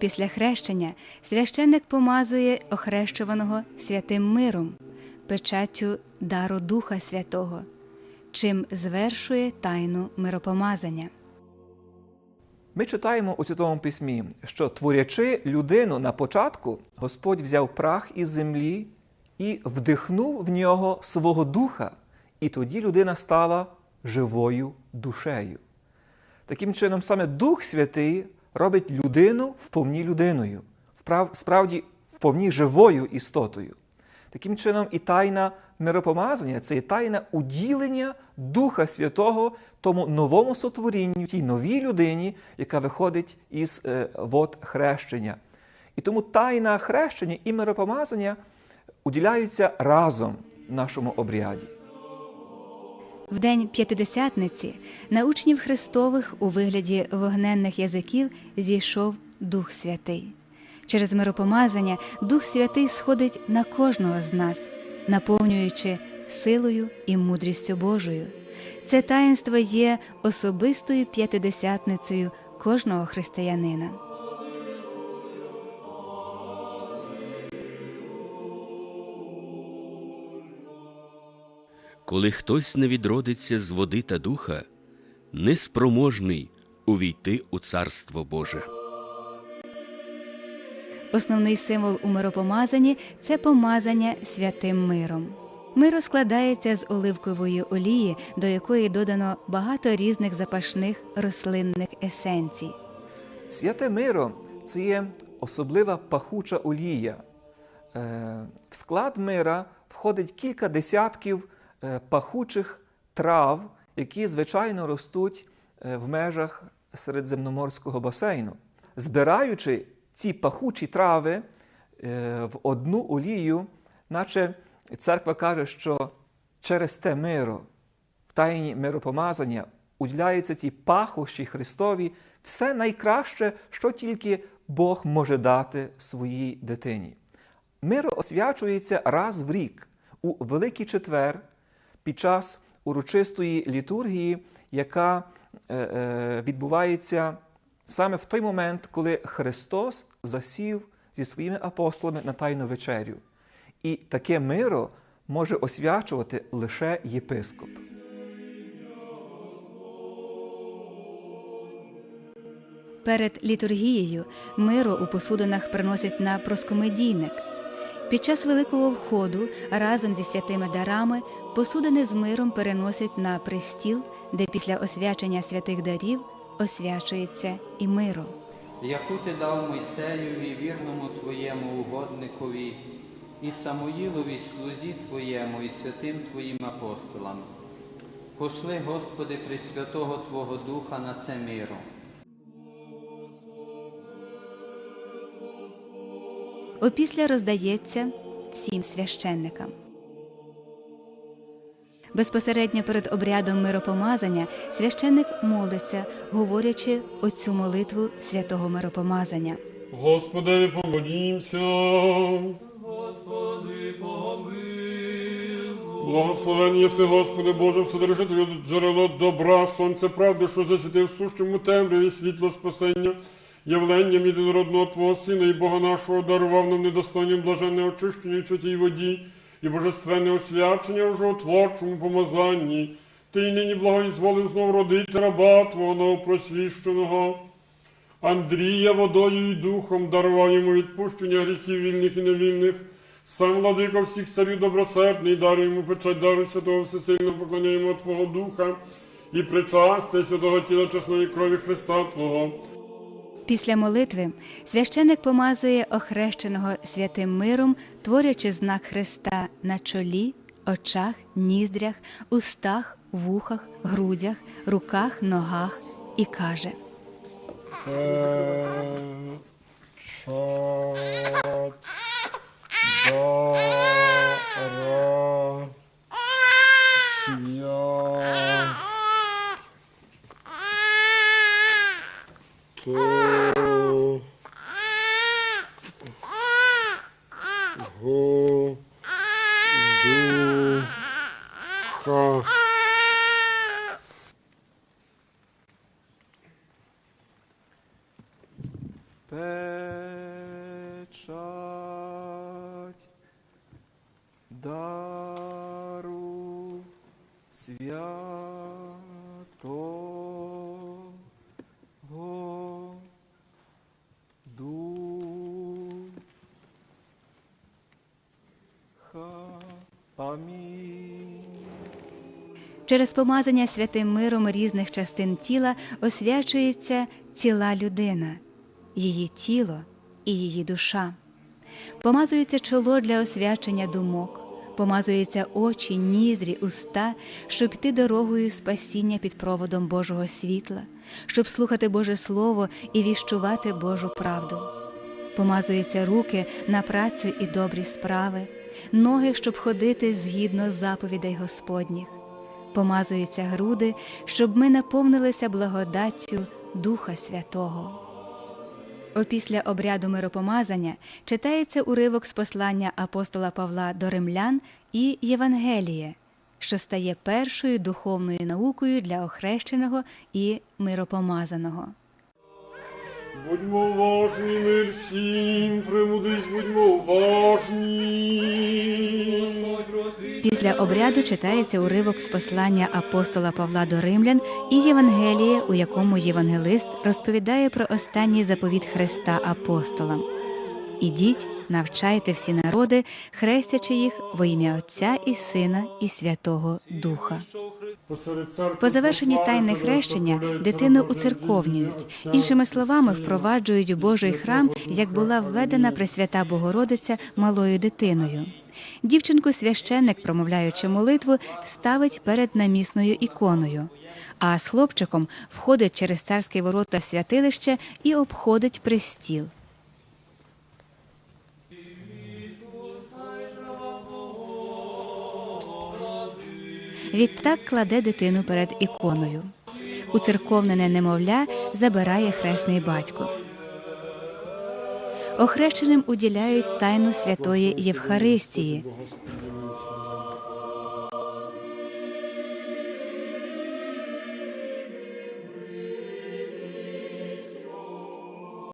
Після хрещення священник помазує охрещуваного святим миром, печаттю дару Духа Святого, чим звершує тайну миропомазання. Ми читаємо у Святому Письмі, що творячи людину на початку, Господь взяв прах із землі і вдихнув в нього свого духа, і тоді людина стала живою душею. Таким чином, саме Дух Святий робить людину вповні людиною, вправ- справді вповні живою істотою. Таким чином, і тайна миропомазання це і тайна уділення Духа Святого тому новому сотворінню, тій новій людині, яка виходить із е, вод хрещення. І тому тайна хрещення і миропомазання уділяються разом нашому обряді. В день п'ятидесятниці на учнів Христових у вигляді вогненних язиків зійшов Дух Святий. Через миропомазання Дух Святий сходить на кожного з нас, наповнюючи силою і мудрістю Божою. Це таїнство є особистою п'ятидесятницею кожного християнина. Коли хтось не відродиться з води та духа, неспроможний увійти у Царство Боже. Основний символ у миропомазанні це помазання святим миром. Миро складається з оливкової олії, до якої додано багато різних запашних рослинних есенцій. Святе миро це є особлива пахуча олія. Е, В склад мира входить кілька десятків пахучих трав, які звичайно ростуть е, в межах середземноморського басейну. Збираючи ці пахучі трави е, в одну олію, наче церква каже, що через те миро в тайні миропомазання уділяються ті пахощі Христові все найкраще, що тільки Бог може дати своїй дитині. Миро освячується раз в рік у Великий Четвер під час урочистої літургії, яка е, е, відбувається саме в той момент, коли Христос засів зі своїми апостолами на Тайну вечерю. І таке миро може освячувати лише єпископ. Перед літургією миро у посудинах приносять на проскомедійник. Під час великого входу разом зі святими дарами посудини з миром переносять на престіл, де після освячення святих дарів освячується і миро. яку ти дав Мойсеєві, вірному твоєму угодникові, і Самуїлові слузі Твоєму, і святим Твоїм апостолам. Пошли, Господи, Пресвятого Твого Духа на це миро. Опісля роздається всім священникам. Безпосередньо перед обрядом миропомазання священник молиться, говорячи оцю молитву святого миропомазання. Господи, помолімся. Господи, помилуй. Благословен єси, Господи Боже, Вседержителю, джерело добра, сонце правди, що засвітив в сущому темряві світло спасення, явленням єдинородного Твого Сина і Бога нашого дарував нам недостаннім блаженне очищення в святій воді і божественне освячення в животворчому помазанні. Ти й нині благоізволив знов родити раба Твого новопросвіщеного. Андрія водою і духом дарував йому відпущення гріхів вільних і невільних. Сам владика всіх царів добросердний, даруй йому печать дару святого всесильно поклоняємо Твого Духа і причастя святого тіла чесної крові Христа Твого. Після молитви священник помазує охрещеного святим миром, творячи знак Христа на чолі, очах, ніздрях, устах, вухах, грудях, руках, ногах і каже. Печать дара святого духа. Пе- дару святого Духа. Амінь. Через помазання святим миром різних частин тіла освячується ціла людина, її тіло і її душа. Помазується чоло для освячення думок, помазуються очі, ніздрі, уста, щоб йти дорогою спасіння під проводом Божого світла, щоб слухати Боже Слово і віщувати Божу правду. Помазуються руки на працю і добрі справи, ноги, щоб ходити згідно заповідей Господніх. Помазуються груди, щоб ми наповнилися благодаттю Духа Святого. Опісля обряду миропомазання читається уривок з послання апостола Павла до римлян і Євангеліє, що стає першою духовною наукою для охрещеного і миропомазаного. Будьмо уважні, мир всім, примудись, будьмо уважні. Після обряду читається уривок з послання апостола Павла до римлян і Євангеліє, у якому євангелист розповідає про останній заповіт Христа апостолам. Ідіть, навчайте всі народи, хрестячи їх во ім'я Отця і Сина і Святого Духа. По завершенні тайне хрещення дитину уцерковнюють, іншими словами, впроваджують у Божий храм, як була введена Пресвята Богородиця малою дитиною. Дівчинку священник, промовляючи молитву, ставить перед намісною іконою, а з хлопчиком входить через царські ворота святилище і обходить престіл. Відтак кладе дитину перед іконою. Уцерковнене немовля забирає хресний батько. Охрещеним уділяють тайну святої Євхаристії,